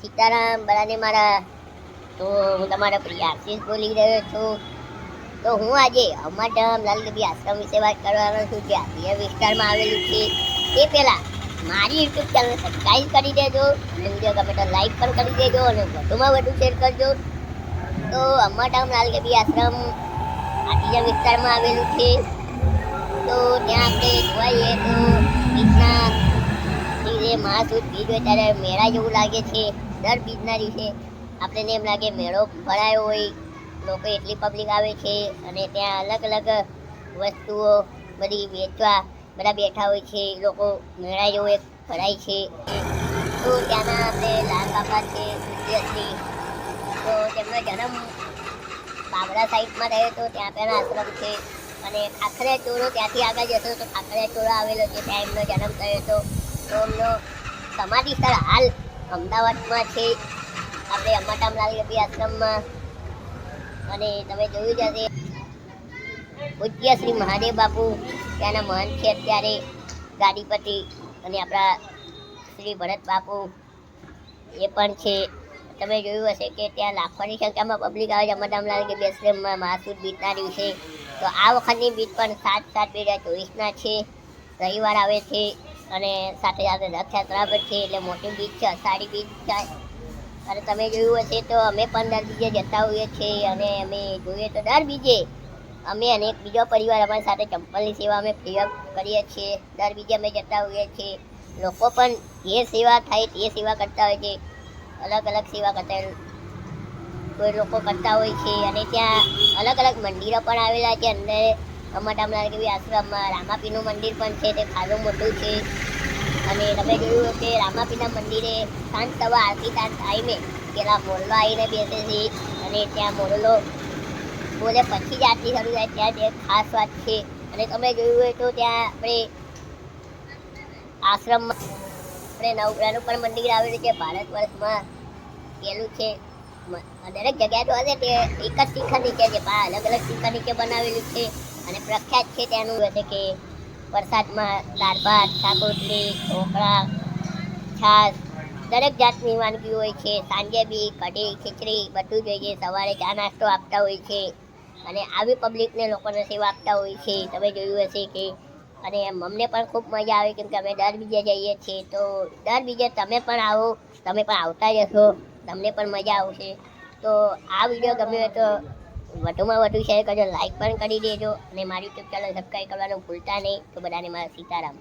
સીતારામ બધાને મારા, તો હું તમારા પ્રિય આશીષ બોલી રહ્યો છું. તો હું આજે અમાધામ લાલગઢી આશ્રમ વિશે વાત કરવાનો છું, જે આદિય વિસ્તારમાં આવેલું છે. તે પહેલાં મારી યુટ્યુબ ચેનલ સબસ્ક્રાઈબ કરી દેજો અને વીડિયો ગમે તો લાઈક પણ કરી દેજો અને વધુમાં વધુ શેર કરજો. તો અમાધામ લાલગબી આશ્રમ આદિય વિસ્તારમાં આવેલું છે. તો ત્યાં આપણે જોવા જઈએ તો બીજના દિવસે મહાસુદ બીજ હોય ત્યારે મેળા જેવું લાગે છે. દર બીજના દિવસે આપણને એમ લાગે મેળો ભરાયો હોય, લોકો એટલી પબ્લિક આવે છે અને ત્યાં અલગ અલગ વસ્તુઓ બધી વેચવા બધા બેઠા હોય છે. લોકો મેળા જેવું એક ભરાય છે. તો ત્યાંના આપણે લાલ બાપા છે તો તેમનો જન્મ બાબરા સાઈડમાં થયો તો ત્યાં પહેલાં આશ્રમ છે. અને ખાખરિયા ચોરો ત્યાંથી આગળ જશો તો ખાખરિયા ચોરો આવેલો છે. ત્યાં એમનો જન્મ થયો હતો. તો એમનો સમાધિ સ્થળ હાલ અમદાવાદમાં છે. આપણે અમ્માટામલાલ ગઢી આશ્રમમાં. અને તમે જોયું જ હશે, પૂજ્ય શ્રી મહાદેવ બાપુ, ત્યાંના મહંત છે અત્યારે ગાડીપતિ અને આપણા શ્રી ભરત બાપુ એ પણ છે. તમે જોયું હશે કે ત્યાં લાખોની સંખ્યામાં પબ્લિક આવે છે અમદાવાદ કે બેસલેમમાં મહાસુદ બીજના દિવસે. તો આ વખતની બીજ પણ સાત સાત બે હજાર ચોવીસના છે. રવિવાર આવે છે. અને સાથે સાથે રથયાત્રા પણ છે, એટલે મોટી બીચ છે, અષાઢી બીચ છે. અને તમે જોયું હશે તો અમે પણ દર બીજે જતા હોઈએ છીએ અને અમે જોઈએ તો દર બીજે અમે અને બીજો પરિવાર અમારી સાથે ચંપલની સેવા અમે ફ્રી ઓફ કરીએ છીએ. દર બીજે અમે જતા હોઈએ છીએ. લોકો પણ જે સેવા થાય તે સેવા કરતા હોય છે. અલગ અલગ સેવા કરતા કોઈ લોકો કરતા હોય છે અને ત્યાં અલગ અલગ મંદિરો પણ આવેલા છે. અંદર અમદાવાદ કેવી આશ્રમમાં રામાપીનું મંદિર પણ છે, તે ખાલું મોટું છે. અને તમે જોયું કે રામાપીના મંદિરે સાંજ સવા આરતી તાર ટાઈમે પેલા મોરલો આવીને બેસે છે અને ત્યાં મોરલો બોલે પછી જ આરતી શરૂ થાય, ત્યાં જ ખાસ વાત છે. અને તમે જોયું હોય તો ત્યાં આપણે આશ્રમમાં આપણે નવગ્રહનું પણ મંદિર આવેલું છે, ભારત વર્ષમાં પેલું છે. દરેક જગ્યાએ તો હશે, તે એક જ શિખર નીચે છે, પણ અલગ અલગ શિખર નીચે બનાવેલું છે. અને પ્રખ્યાત છે ત્યાંનું હશે કે વરસાદમાં દાળ ભાત શાકોટલી ઢોકળા, છાશ, દરેક જાતની વાનગી હોય છે. સાંજે બી કઢી, ખીચડી બધું જ હોય છે. સવારે ચા નાસ્તો આપતા હોય છે. અને આવી પબ્લિકને લોકોને સેવા આપતા હોય છે. તમે જોયું હશે કે અને અમને પણ ખૂબ મજા આવે કેમ કે અમે દર બીજે જઈએ છીએ. તો દર બીજે તમે પણ આવો, તમે પણ આવતા જશો. તમને પણ મજા આવશે. તો આ વીડિયો ગમ્યો હોય તો વધુમાં વધુ શેર કરજો લાઈક પણ કરી દેજો અને મારી યુટ્યુબ ચેનલ સબસ્ક્રાઈબ કરવાનું ભૂલતા નહીં. તો બધાને મારા સીતારામ.